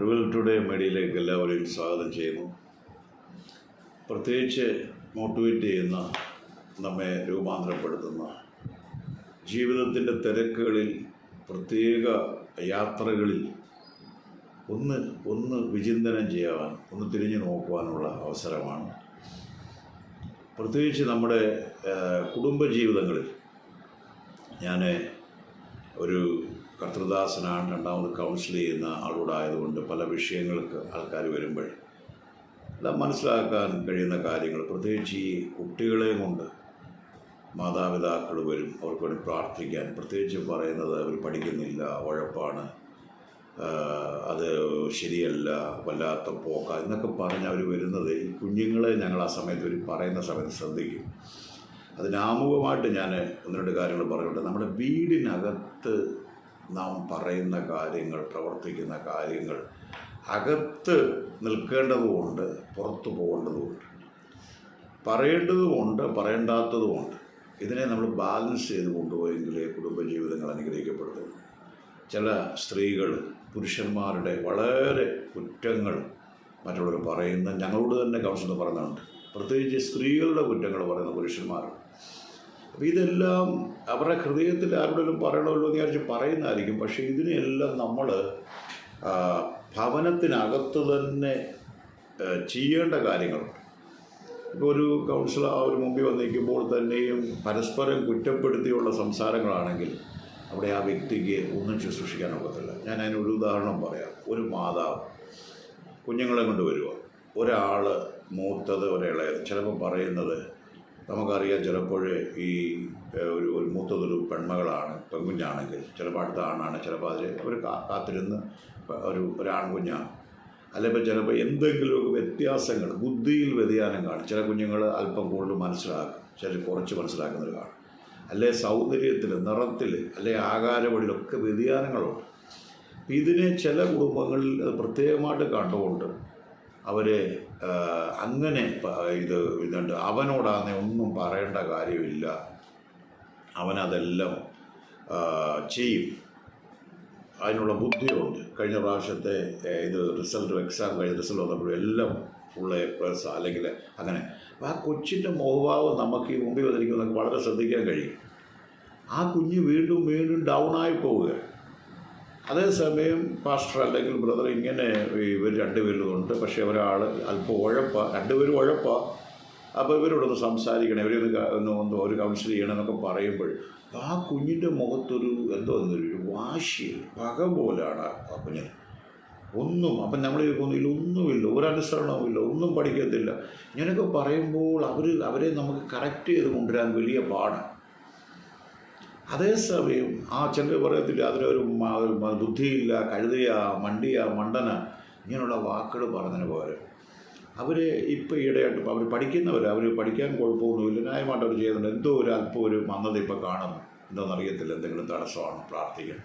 Revel today മീഡിയയിലേക്ക് എല്ലാവരെയും സ്വാഗതം ചെയ്യുന്നു. പ്രത്യേകിച്ച് മോട്ടിവേറ്റ് ചെയ്യുന്ന നമ്മെ രൂപാന്തരപ്പെടുത്തുന്ന ജീവിതത്തിന്റെ തിരക്കുകളിൽ പ്രത്യേക യാത്രകളിൽ ഒന്ന് ഒന്ന് വിചിന്തനം ചെയ്യാൻ ഒന്ന് തിരിഞ്ഞു നോക്കുവാനുള്ള അവസരമാണ്. പ്രത്യേകിച്ച് നമ്മുടെ കുടുംബജീവിതങ്ങളിൽ ഞാൻ ഒരു കർത്തൃദാസനാണ് രണ്ടാമത് കൗൺസിൽ ചെയ്യുന്ന ആളോടായതുകൊണ്ട് പല വിഷയങ്ങൾക്ക് ആൾക്കാർ വരുമ്പോൾ എല്ലാം മനസ്സിലാക്കാൻ കഴിയുന്ന കാര്യങ്ങൾ. പ്രത്യേകിച്ച് ഈ കുട്ടികളെയും കൊണ്ട് മാതാപിതാക്കൾ വരും അവർക്ക് വേണ്ടി പ്രാർത്ഥിക്കാൻ. പ്രത്യേകിച്ച് പറയുന്നത് അവർ പഠിക്കുന്നില്ല ഉഴപ്പാണ്. അത് ശരിയല്ല വല്ലാത്ത പോക്ക എന്നൊക്കെ പറഞ്ഞ് അവർ വരുന്നത് ഈ കുഞ്ഞുങ്ങളെ ഞങ്ങൾ ആ സമയത്ത് ഒരു പറയുന്ന സമയത്ത് ശ്രദ്ധിക്കും. അതിനാമുഖമായിട്ട് ഞാൻ ഒന്ന് രണ്ട് കാര്യങ്ങൾ പറഞ്ഞിട്ടുണ്ട് നമ്മുടെ വീടിനകത്ത് നാം പറയുന്ന കാര്യങ്ങൾ പ്രവർത്തിക്കുന്ന കാര്യങ്ങൾ അകത്ത് നിൽക്കേണ്ടതുകൊണ്ട് പുറത്തു പോകേണ്ടതുമുണ്ട് പറയേണ്ടതുമുണ്ട് പറയേണ്ടാത്തതുമുണ്ട് ഇതിനെ നമ്മൾ ബാലൻസ് ചെയ്ത് കൊണ്ടുപോയെങ്കിലേ കുടുംബജീവിതങ്ങൾ അനുഗ്രഹിക്കപ്പെടുന്നു ചില സ്ത്രീകൾ പുരുഷന്മാരുടെ വളരെ കുറ്റങ്ങൾ മറ്റുള്ളവർ പറയുന്ന ഞങ്ങളോട് തന്നെ കൗൺസിലർ പറയുന്നുണ്ട്. പ്രത്യേകിച്ച് സ്ത്രീകളുടെ കുറ്റങ്ങൾ പറയുന്ന പുരുഷന്മാർ. അപ്പോൾ ഇതെല്ലാം അവരുടെ ഹൃദയത്തിൽ ആരോടെങ്കിലും പറയണമല്ലോ എന്ന് വിചാരിച്ച് പറയുന്നതായിരിക്കും. പക്ഷേ ഇതിനെല്ലാം നമ്മൾ ഭവനത്തിനകത്ത് തന്നെ ചെയ്യേണ്ട കാര്യങ്ങളുണ്ട്. ഇപ്പോൾ ഒരു കൗൺസിലർ ആ ഒരു മുമ്പിൽ വന്നിരിക്കുമ്പോൾ തന്നെയും പരസ്പരം കുറ്റപ്പെടുത്തിയുള്ള സംസാരങ്ങളാണെങ്കിൽ അവിടെ ആ വ്യക്തിക്ക് ഒന്നും ശുശ്രൂഷിക്കാൻ ഒക്കത്തില്ല. ഞാൻ അതിനൊരു ഉദാഹരണം പറയാം. ഒരു മാതാവ് കുഞ്ഞുങ്ങളെ കൊണ്ട് വരിക ഒരാൾ മൂത്തത് ഒരിളയത് ചിലപ്പോൾ പറയുന്നത് നമുക്കറിയാം ചിലപ്പോൾ ഈ ഒരു ഒരു മൂത്തതൊരു പെൺമകളാണ് പെൺകുഞ്ഞാണെങ്കിൽ ചിലപ്പോൾ അടുത്ത ആണാണ് ചിലപ്പോൾ അതിൽ അവർ കാത്തിരുന്ന് ഒരു ഒരു ആൺകുഞ്ഞാണ് അല്ലെങ്കിൽ ചിലപ്പോൾ എന്തെങ്കിലുമൊക്കെ വ്യത്യാസങ്ങൾ ബുദ്ധിയിൽ വ്യതിയാനം കാണും. ചില കുഞ്ഞുങ്ങൾ അല്പം കൂടുതൽ മനസ്സിലാക്കും ചിലർ കുറച്ച് മനസ്സിലാക്കുന്നത് കാണും. അല്ലെ സൗന്ദര്യത്തിൽ നിറത്തിൽ അല്ലെ ആകാരവഴിയിലൊക്കെ വ്യതിയാനങ്ങളുണ്ട്. ഇതിനെ ചില കുടുംബങ്ങളിൽ പ്രത്യേകമായിട്ട് കണ്ടുകൊണ്ട് അവരെ അങ്ങനെ ഇത് ഇതുണ്ട്. അവനോടാന്നെ ഒന്നും പറയേണ്ട കാര്യമില്ല. അവനതെല്ലാം ചെയ്യും. അതിനുള്ള ബുദ്ധിയുണ്ട്. കഴിഞ്ഞ പ്രാവശ്യത്തെ ഇത് റിസൾട്ട് എക്സാം കഴിഞ്ഞ റിസൾട്ട് വന്നപ്പോഴും എല്ലാം ഫുൾ എ പ്ലസ് അല്ലെങ്കിൽ അങ്ങനെ. ആ കൊച്ചിന്റെ മുഖഭാവം നമുക്ക് ഈ മുമ്പിൽ വന്നിരിക്കുന്നതൊക്കെ വളരെ ശ്രദ്ധിക്കാൻ കഴിയും. ആ കുഞ്ഞ് വീണ്ടും വീണ്ടും ഡൗൺ ആയി പോവുക അതേസമയം പാസ്റ്റർ അല്ലെങ്കിൽ ബ്രദർ ഇങ്ങനെ ഇവർ രണ്ടുപേരും ഉണ്ട്. പക്ഷേ ഒരാൾ അല്പം ഉഴപ്പ രണ്ടുപേരും ഉഴപ്പ. അപ്പോൾ ഇവരോടൊന്ന് സംസാരിക്കണം ഇവരെ ഒന്ന് ഒന്ന് ഒരു കൗൺസിൽ ചെയ്യണം എന്നൊക്കെ പറയുമ്പോൾ ആ കുഞ്ഞിന്റെ മുഖത്തൊരു എന്തോ ഒരു വാശി പക പോലാണ് കുഞ്ഞിന്. ഒന്നും അപ്പം നമ്മൾ ഒന്നുമില്ല ഒരനുസരണവുമില്ല ഒന്നും പഠിക്കത്തില്ല. ഇങ്ങനെയൊക്കെ പറയുമ്പോൾ അവർ അവരെ നമുക്ക് കറക്റ്റ് ചെയ്ത് കൊണ്ടുവരാൻ വലിയ പാടാണ്. അതേസമയം ആ ചിലർ പറയത്തില്ല അതിനൊരു ബുദ്ധിയില്ല കഴുതയാ മണ്ടിയാ മണ്ടന ഇങ്ങനെയുള്ള വാക്കുകൾ പറഞ്ഞതിന് പകരം. അവർ ഇപ്പോൾ ഈടെയായിട്ട് അവർ പഠിക്കുന്നവർ അവർ പഠിക്കാൻ കുഴപ്പമൊന്നുമില്ല ന്യായമായിട്ട് അവർ ചെയ്യുന്നുണ്ട്. എന്തോ ഒരു അല്പം ഒരു മന്ദത ഇപ്പോൾ കാണുന്നു. എന്താണെന്ന് അറിയത്തില്ല എന്തെങ്കിലും തടസ്സമാണ് പ്രാർത്ഥിക്കാൻ.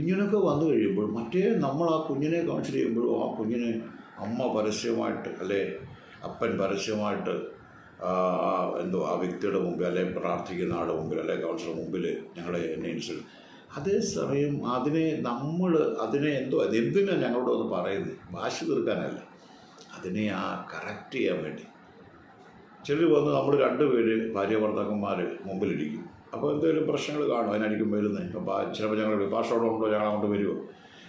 ഇങ്ങനെയൊക്കെ വന്നു കഴിയുമ്പോൾ മറ്റേ നമ്മൾ ആ കുഞ്ഞിനെ കൗൺസിൽ ചെയ്യുമ്പോഴും ആ കുഞ്ഞിനെ അമ്മ പരസ്യമായിട്ട് അല്ലേ അപ്പൻ പരസ്യമായിട്ട് എന്തോ ആ വ്യക്തിയുടെ മുമ്പിൽ അല്ലെങ്കിൽ പ്രാർത്ഥിക്കുന്ന ആളുടെ മുമ്പിൽ അല്ലെങ്കിൽ കൗൺസിലർ മുമ്പിൽ ഞങ്ങളെ എന്നെ ഇൻസൾട്ട് അതേസമയം അതിനെ നമ്മൾ അതിനെ എന്തോ അത് എന്തിനാണ് ഞങ്ങളോട് ഒന്ന് പറയുന്നത്? വാശി തീർക്കാനല്ല. അതിനെ ആ കറക്റ്റ് ചെയ്യാൻ വേണ്ടി. ചിലർ വന്ന് നമ്മൾ രണ്ടുപേര് ഭാര്യ ഭർത്താക്കന്മാർ മുമ്പിലിരിക്കും. അപ്പോൾ എന്തെങ്കിലും പ്രശ്നങ്ങൾ കാണും അതിനായിരിക്കും വരുന്നത് അപ്പോൾ ചിലപ്പോൾ ഞങ്ങൾ പാഷോടെ ഉണ്ടോ? ഞങ്ങൾ അങ്ങോട്ട് വരുമോ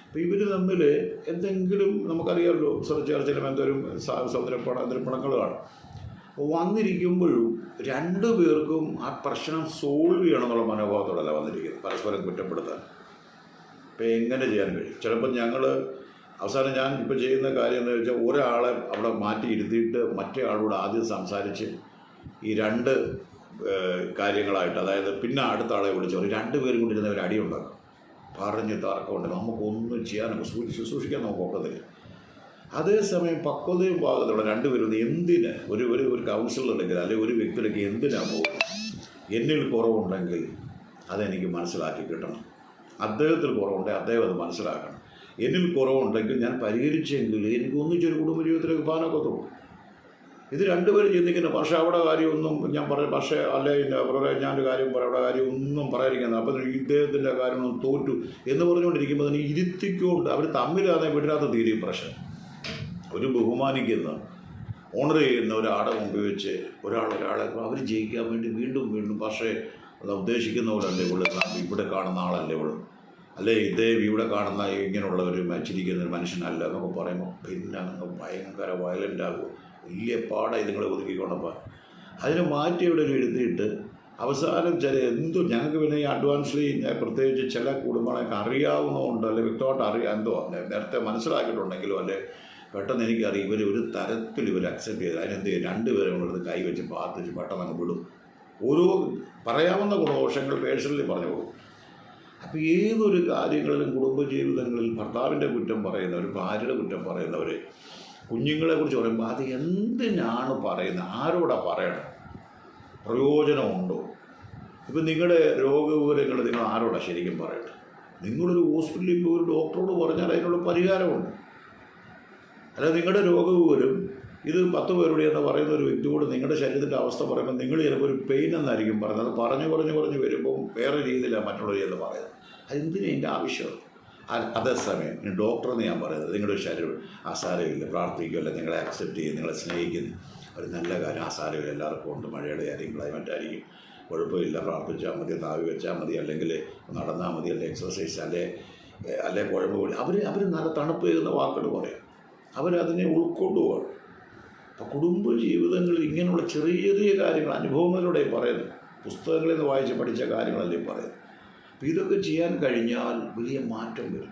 അപ്പോൾ ഇവർ തമ്മിൽ എന്തെങ്കിലും നമുക്കറിയാമല്ലോ. ചില ചില എന്തെങ്കിലും സൗന്ദര്യപ്പണ എന്തെങ്കിലും പണങ്ങൾ കാണും. വന്നിരിക്കുമ്പോഴും രണ്ടു പേർക്കും ആ പ്രശ്നം സോൾവ് ചെയ്യണം എന്നുള്ള മനോഭാവത്തോടല്ല വന്നിരിക്കുന്നത് പരസ്പരം കുറ്റപ്പെടുത്താൻ. ഇപ്പം എങ്ങനെ ചെയ്യാൻ കഴിയും? ചിലപ്പോൾ ഞങ്ങൾ അവസാനം ഞാൻ ഇപ്പോൾ ചെയ്യുന്ന കാര്യം എന്ന് വെച്ചാൽ ഒരാളെ അവിടെ മാറ്റി ഇരുത്തിയിട്ട് മറ്റേ ആളോട് ആദ്യം സംസാരിച്ച് ഈ രണ്ട് കാര്യങ്ങളായിട്ട് അതായത് പിന്നെ അടുത്ത ആളെ വിളിച്ചു രണ്ടുപേരും കൊണ്ടിരുന്ന ഒരു അടിയുണ്ടാക്കും പറഞ്ഞ് തർക്കമുണ്ട്. നമുക്കൊന്നും ചെയ്യാനൊക്കെ ശുശ്രൂഷിക്കാൻ നമുക്ക് ഒക്കത്തില്ല. അതേസമയം പക്വതയും പാകതയുള്ള രണ്ടുപേരും എന്തിന്? ഒരു ഒരു ഒരു കൗൺസിലർ ഉണ്ടെങ്കിൽ അല്ലെങ്കിൽ ഒരു വ്യക്തിയിലേക്ക് എന്തിനാ പോകുന്നത്? എന്നിൽ കുറവുണ്ടെങ്കിൽ അതെനിക്ക് മനസ്സിലാക്കി കിട്ടണം. അദ്ദേഹത്തിൽ കുറവുണ്ടെങ്കിൽ അദ്ദേഹം അത് മനസ്സിലാക്കണം. എന്നിൽ കുറവുണ്ടെങ്കിൽ ഞാൻ പരിഹരിച്ചെങ്കിൽ എനിക്ക് ഒന്നിച്ചൊരു കുടുംബ ജീവിതത്തിലേക്ക് പാനൊക്കത്തുള്ളൂ. ഇത് രണ്ടുപേരും ചിന്തിക്കുന്നു പക്ഷേ അവിടെ കാര്യമൊന്നും ഞാൻ പറയും പക്ഷേ അല്ലെ ഞാനൊരു കാര്യം പറയാം അവിടെ കാര്യം ഒന്നും പറയാതിരിക്കുന്നത്. അപ്പം ഇദ്ദേഹത്തിന്റെ കാര്യമൊന്നും തോറ്റു എന്ന് പറഞ്ഞുകൊണ്ടിരിക്കുമ്പോൾ തന്നെ ഇരുത്തിക്കൊണ്ട് അവർ തമ്മിലാണ് വീട്ടിനകത്ത് തീരെയും പ്രശ്നം ഒരു ബഹുമാനിക്കുന്ന ഓണർ ചെയ്യുന്ന ഒരാടെ മുമ്പ് വെച്ച് ഒരാൾ ഒരാളെ അവർ ജയിക്കാൻ വേണ്ടി വീണ്ടും വീണ്ടും പക്ഷേ അത് ഉദ്ദേശിക്കുന്ന പോലെ അല്ലേ ഇവിടെ ഇവിടെ കാണുന്ന ആളല്ലേ ഇവിടെ അല്ലേ ഇതേ ഇവിടെ കാണുന്ന ഇങ്ങനെയുള്ള ഒരു ചിരിക്കുന്ന ഒരു മനുഷ്യനല്ല എന്നൊക്കെ പറയുമ്പോൾ പിന്നെ അങ്ങ് ഭയങ്കര വയലന്റ് ആകും. വലിയ പാടായി നിങ്ങളെ ഒതുക്കിക്കൊണ്ടപ്പോൾ അതിനെ മാറ്റി ഇവിടെ ഒരു എഴുതിയിട്ട് അവസാനം ചില എന്തോ ഞങ്ങൾക്ക് പിന്നെ ഈ അഡ്വാൻസ്ലി പ്രത്യേകിച്ച് ചില കുടുംബങ്ങളൊക്കെ അറിയാവുന്നതുകൊണ്ട് അല്ലെ വ്യക്തമായിട്ട് അറിയാം എന്തോ നേരത്തെ മനസ്സിലാക്കിയിട്ടുണ്ടെങ്കിലും അല്ലെ പെട്ടെന്ന് എനിക്കറിയാം ഇവർ ഒരു തരത്തിൽ ഇവർ അക്സെപ്റ്റ് ചെയ്ത് അതിനെന്ത് ചെയ്യും? രണ്ടുപേരും കൊണ്ടുവന്ന് കൈ വെച്ച് പ്രാർത്ഥിച്ച് പെട്ടെന്ന് അങ്ങ് വിടും. ഓരോ പറയാവുന്ന ഗുണദോഷങ്ങൾ പേഴ്സണലി പറഞ്ഞു പോകും. അപ്പോൾ ഏതൊരു കാര്യങ്ങളിലും കുടുംബജീവിതങ്ങളിൽ ഭർത്താവിന്റെ കുറ്റം പറയുന്നവർ ഭാര്യയുടെ കുറ്റം പറയുന്നവർ കുഞ്ഞുങ്ങളെ കുറിച്ച് പറയുമ്പോൾ അത് എന്തിനാണ് പറയുന്നത്? ആരോടാ പറയണം? പ്രയോജനമുണ്ടോ? ഇപ്പം നിങ്ങളുടെ രോഗവിവരങ്ങൾ നിങ്ങൾ ആരോടാ ശരിക്കും പറയട്ടെ നിങ്ങളൊരു ഹോസ്പിറ്റലിൽ പോയി ഒരു ഡോക്ടറോട് പറഞ്ഞാൽ അതിനുള്ള പരിഹാരമുണ്ട്. അല്ല നിങ്ങളുടെ രോഗവിവരം ഇത് പത്ത് പേരുടെ എന്ന് പറയുന്ന ഒരു വ്യക്തിയോട് നിങ്ങളുടെ ശരീരത്തിന്റെ അവസ്ഥ പറയുമ്പോൾ നിങ്ങൾ ചിലപ്പോൾ ഒരു പെയിൻ എന്നായിരിക്കും പറയുന്നത്. അത് പറഞ്ഞു പറഞ്ഞു പറഞ്ഞു വരുമ്പോൾ വേറെ രീതിയിലാണ് മറ്റുള്ളവർ എന്ന് പറയുന്നത്. അതെന്തിനാ എന്റെ ആവശ്യം? അതേസമയം ഡോക്ടറെന്ന് ഞാൻ പറയുന്നത് നിങ്ങളുടെ ശരീരം ആസാരമില്ല പ്രാർത്ഥിക്കുമല്ല നിങ്ങളെ അക്സെപ്റ്റ് ചെയ്യും നിങ്ങളെ സ്നേഹിക്കുന്നു. ഒരു നല്ല കാര്യം ആസാരമില്ല എല്ലാവർക്കും ഉണ്ട് മഴയുടെ ആയിരിക്കും ക്ലൈമറ്റ് ആയിരിക്കും. കുഴപ്പമില്ല പ്രാർത്ഥിച്ചാൽ മതി താവി വെച്ചാൽ മതി അല്ലെങ്കിൽ നടന്നാൽ മതി അല്ലെങ്കിൽ എക്സസൈസ് അല്ലെ അല്ലെ കുഴമ്പ് അവർ അവർ നല്ല തണുപ്പ് ചെയ്യുന്ന വാക്കുകൾ പറയും. അവരതിനെ ഉൾക്കൊണ്ടുപോകണം. അപ്പോൾ കുടുംബ ജീവിതങ്ങളിൽ ഇങ്ങനെയുള്ള ചെറിയ ചെറിയ കാര്യങ്ങൾ അനുഭവങ്ങളിലൂടെ പറയുന്നു പുസ്തകങ്ങളിൽ നിന്ന് വായിച്ച് പഠിച്ച കാര്യങ്ങളല്ലേ പറയുന്നു അപ്പോൾ ഇതൊക്കെ ചെയ്യാൻ കഴിഞ്ഞാൽ വലിയ മാറ്റം വരും.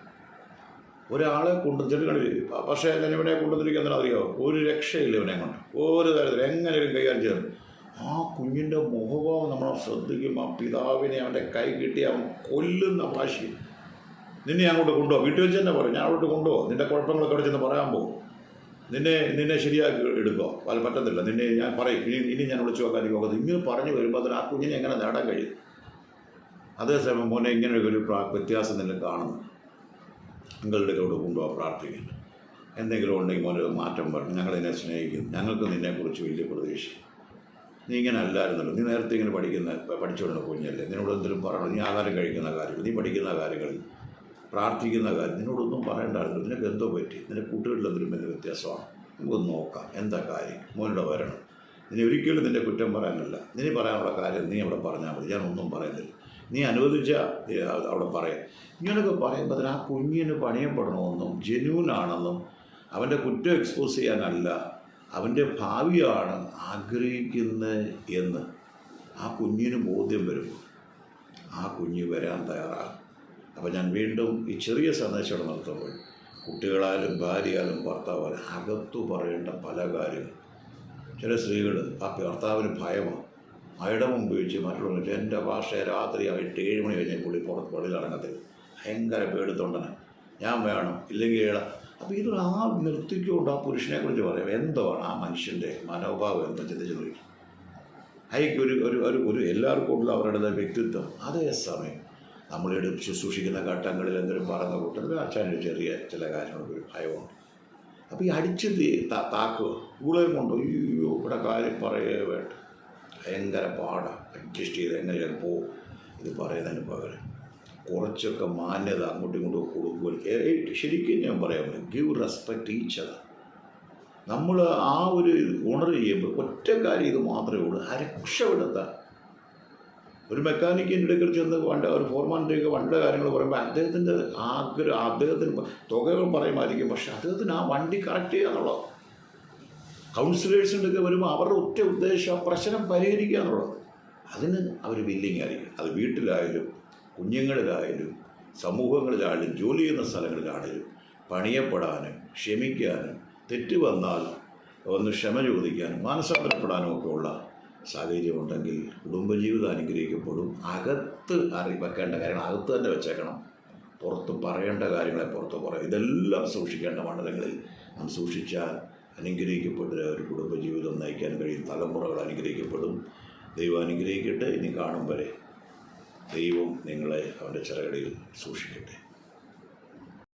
ഒരാളെ കൊണ്ടുവന്നിട്ട് പക്ഷേ ഇവനെ കൊണ്ടുവന്നിരിക്കുന്ന അറിയാമോ ഒരു രക്ഷയില്ല ഇവനെ കൊണ്ട്. ഒരു തരത്തിൽ എങ്ങനെയും കൈകാര്യം ചെയ്യണം. ആ കുഞ്ഞിന്റെ മുഖഭാവം നമ്മൾ ശ്രദ്ധിക്കും ആ പിതാവിനെ അവന്റെ കൈ കിട്ടി അവൻ കൊല്ലുന്ന ഭാഷ നിന്നെ അങ്ങോട്ട് കൊണ്ടുപോകാം. വീട്ടിൽ വെച്ച് തന്നെ പറയും ഞാൻ അങ്ങോട്ട് കൊണ്ടുപോകാം. നിന്റെ കുഴപ്പങ്ങളൊക്കെ അവിടെ ചെന്ന് പറയാൻ പോകും. നിന്നെ നിന്നെ ശരിയാക്കി എടുക്കോ അത് പറ്റത്തില്ല. നിന്നെ ഞാൻ പറയും. ഇനി ഇനി ഞാൻ വിളിച്ചു നോക്കാൻ പോകുന്നത് ഇങ്ങനെ പറഞ്ഞു വരുമ്പോൾ അതിന് ആ കുഞ്ഞിനെ എങ്ങനെ നേടാൻ കഴിയും? അതേസമയം മോനെ ഇങ്ങനെ ഒരു വ്യത്യാസം നിന്നെ കാണുന്നു. നിങ്ങളുടെ കൂടെ കൊണ്ടുപോകാൻ പ്രാർത്ഥിക്കുന്നു. എന്തെങ്കിലും ഉണ്ടെങ്കിൽ മോനെ മാറ്റം വരണം. ഞങ്ങളിതിനെ സ്നേഹിക്കുന്നു. ഞങ്ങൾക്ക് നിന്നെക്കുറിച്ച് വലിയ പ്രതീക്ഷ. നീ ഇങ്ങനെ അല്ലായിരുന്നല്ലോ. നീ നേരത്തെ ഇങ്ങനെ പഠിക്കുന്ന പഠിച്ചുകൊണ്ടുള്ള കുഞ്ഞല്ലേ. നിന്നോട് എന്തെങ്കിലും പറയണം. നീ ആഹാരം കഴിക്കുന്ന കാര്യങ്ങൾ നീ പഠിക്കുന്ന കാര്യങ്ങളിൽ പ്രാർത്ഥിക്കുന്ന കാര്യം. നിന്നോടൊന്നും പറയേണ്ട ആളുകൾ നിനക്ക് എന്തോ പറ്റി? നിന്റെ കൂട്ടുകളിൽ എന്തെങ്കിലും വലിയ വ്യത്യാസമാണ്? നമുക്കൊന്ന് നോക്കാം. എന്താ കാര്യം? മോനോട് വരണം. നീ ഒരിക്കലും നിന്റെ കുറ്റം പറയാനല്ല. നീ പറയാനുള്ള കാര്യം നീ അവിടെ പറഞ്ഞാൽ മതി. ഞാനൊന്നും പറയുന്നില്ല. നീ അനുവദിച്ചാൽ അവിടെ പറയാം. ഇങ്ങനെയൊക്കെ പറയുമ്പോൾ അതിന് ആ കുഞ്ഞിന് പണിയപ്പെടണമെന്നും ജെന്യൂനാണെന്നും അവന്റെ കുറ്റം എക്സ്പോസ് ചെയ്യാനല്ല അവന്റെ ഭാവിയാണ് ആഗ്രഹിക്കുന്നത് എന്ന് ആ കുഞ്ഞിന് ബോധ്യം വരുമ്പോൾ ആ കുഞ്ഞ് വരാൻ തയ്യാറാകും. അപ്പോൾ ഞാൻ വീണ്ടും ഈ ചെറിയ സന്ദേശം നടത്തുമ്പോൾ കുട്ടികളാലും കുട്ടികളായാലും ഭാര്യയായാലും ഭർത്താവായാലും അകത്തു പറയേണ്ട പല കാര്യങ്ങൾ ചില സ്ത്രീകൾ ആ ഭർത്താവിന് ഭയമാണ്. അയാളുടെ മുമ്പ് വെച്ച് മറ്റുള്ളവർ എന്റെ ഭാഷ രാത്രി ആയിട്ട് ഏഴ് മണി കഴിഞ്ഞാൽ പുള്ളി പുറത്ത് പള്ളിയിൽ ഇറങ്ങത്തില്ല. ഭയങ്കര പേടിത്തൊണ്ടനെ. ഞാൻ വേണം. ഇല്ലെങ്കിൽ ഏഴ അപ്പോൾ ഇത് ആ നിർത്തിക്കൊണ്ട് ആ പുരുഷനെ കുറിച്ച് പറയാം. എന്താണ് ആ മനുഷ്യന്റെ മനോഭാവം എന്ന് ചിന്തിച്ച് നോക്കി. അയക്ക് ഒരു ഒരു എല്ലാവർക്കും ഉള്ള അവരുടെ വ്യക്തിത്വം അതേസമയം നമ്മളിവിടെ ശുശ്രൂഷിക്കുന്ന ഘട്ടങ്ങളിൽ എന്തൊരു പറഞ്ഞ കൂട്ടത്തിൽ അച്ഛനൊരു ചെറിയ ചില ഒരു ഭയമുണ്ട്. അപ്പോൾ ഈ അടിച്ച് താക്ക്? ഇവളെയും കൊണ്ട്? അയ്യോ ഇവിടെ കാര്യം പറയേ വേണ്ട. ഭയങ്കര പാടാണ് അഡ്ജസ്റ്റ് ചെയ്ത് എങ്ങനെയാണ് പോകും ഇത് പറയുന്നതിന് പകരം കുറച്ചൊക്കെ മാന്യത അങ്ങോട്ടും ഇങ്ങോട്ടും കൊടുക്കുക ശരിക്കും ഞാൻ പറയാം ഗിവ് റെസ്പെക്റ്റ് ഈച്ച് നമ്മൾ ആ ഒരു ഉണർ ചെയ്യുമ്പോൾ ഒറ്റ കാര്യം ഇത് മാത്രമേ ഉള്ളൂ. രക്ഷപ്പെടുത്താൻ ഒരു മെക്കാനിക്കിന്റെ അടുക്കൽ ചെന്ന് വണ്ട ഒരു ഫോർമാനിന്റെയൊക്കെ വണ്ടിയുടെ കാര്യങ്ങൾ പറയുമ്പോൾ അദ്ദേഹത്തിന്റെ ആഗ്രഹം അദ്ദേഹത്തിന് തുകകൾ പറയുമായിരിക്കും. പക്ഷെ അദ്ദേഹത്തിന് ആ വണ്ടി കറക്റ്റ് ചെയ്യുക എന്നുള്ളത്. കൗൺസിലേഴ്സിന്റെ ഒക്കെ വരുമ്പോൾ അവരുടെ ഒറ്റ ഉദ്ദേശം പ്രശ്നം പരിഹരിക്കുക എന്നുള്ളത്. അതിന് അവർ വില്ലിങ് ആയിരിക്കും. അത് വീട്ടിലായാലും കുഞ്ഞുങ്ങളിലായാലും സമൂഹങ്ങളിലായാലും ജോലി ചെയ്യുന്ന സ്ഥലങ്ങളിലാണെങ്കിലും പണിയപ്പെടാനും ക്ഷമിക്കാനും തെറ്റ് വന്നാൽ ഒന്ന് ക്ഷമ ചോദിക്കാനും മാനസാന്തരപ്പെടാനും ഒക്കെ ഉള്ള സാഹചര്യമുണ്ടെങ്കിൽ കുടുംബജീവിതം അനുഗ്രഹിക്കപ്പെടും. അകത്ത് അറി വെക്കേണ്ട കാര്യങ്ങൾ അകത്ത് തന്നെ വെച്ചേക്കണം. പുറത്ത് പറയേണ്ട കാര്യങ്ങളെ പുറത്ത് പറയും. ഇതെല്ലാം സൂക്ഷിക്കേണ്ട മണ്ഡലങ്ങളിൽ നാം സൂക്ഷിച്ചാൽ അനുഗ്രഹിക്കപ്പെട്ട ഒരു കുടുംബജീവിതം നയിക്കാൻ കഴിയും. തലമുറകൾ അനുഗ്രഹിക്കപ്പെടും. ദൈവം അനുഗ്രഹിക്കട്ടെ. ഇനി കാണും വരെ ദൈവം നിങ്ങളെ അവന്റെ ചിറകടിയിൽ സൂക്ഷിക്കട്ടെ.